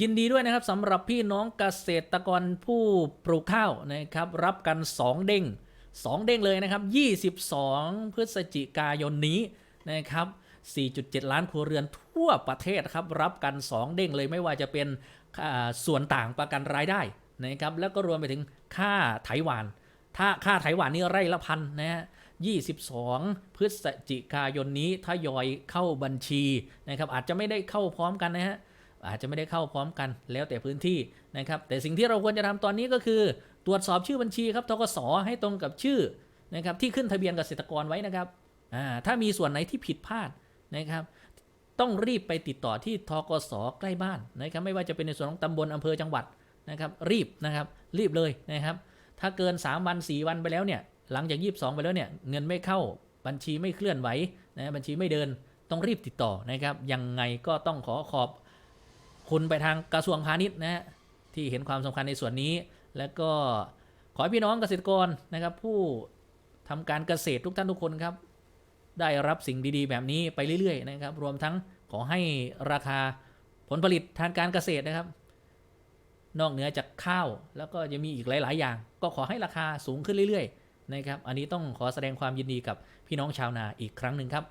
ยินดีด้วยนะครับสำหรับพี่น้องเกษตรกรผู้ปลูกข้าวนะครับ รับกัน 2 เด้ง 2 เด้งเลยนะครับ 22 พฤศจิกายนนี้นะครับ 4.7 ล้านครัวเรือนทั่วประเทศครับ รับกัน 2 เด้งเลยไม่ว่าจะเป็นส่วนต่างประกันรายได้นะครับแล้วก็รวมไปถึงค่าไถหวาน ถ้าค่าไถหวานนี่ไร่ละพันนะฮะ22 พฤศจิกายนนี้ทยอยเข้าบัญชีนะครับอาจจะไม่ได้เข้าพร้อมกันนะฮะ อาจจะไม่ได้เข้าพร้อมกันแล้วแต่พื้นที่นะครับ แต่สิ่งที่เราควรจะทำตอนนี้ก็คือ ตรวจสอบชื่อบัญชีครับทกสให้ตรงกับชื่อนะครับที่ขึ้นทะเบียนเกษตรกรไว้นะครับถ้ามีส่วนไหนที่ผิดพลาดนะครับ ต้องรีบไปติดต่อที่ทกสใกล้บ้านนะครับไม่ว่าจะเป็นในส่วนของตำบลอำเภอจังหวัดนะครับ รีบนะครับรีบเลยนะครับ ถ้าเกิน 3 วัน 4 วันไปแล้วเนี่ยหลังจาก 22 ไปแล้วเนี่ยเงินไม่เข้าบัญชีไม่เคลื่อนไหวนะบัญชีไม่เดินต้องรีบติดต่อนะครับยังไงก็ต้องขอขอบ คุณไปทางกระทรวงพาณิชย์นะฮะที่เห็นความสำคัญในส่วนนี้ แล้วก็ขอให้พี่น้องเกษตรกรนะครับ ผู้ทำการเกษตรทุกท่านทุกคนครับ ได้รับสิ่งดีๆ แบบนี้ไปเรื่อยๆนะครับ รวมทั้งขอให้ราคาผลผลิตทางการเกษตรนะครับ นอกเหนือจากข้าวแล้วก็จะมีอีกหลาย ๆ อย่าง ก็ขอให้ราคาสูงขึ้นเรื่อย ๆ นะครับ อันนี้ต้องขอแสดงความยินดีกับพี่น้องชาวนาอีกครั้งหนึ่งครับ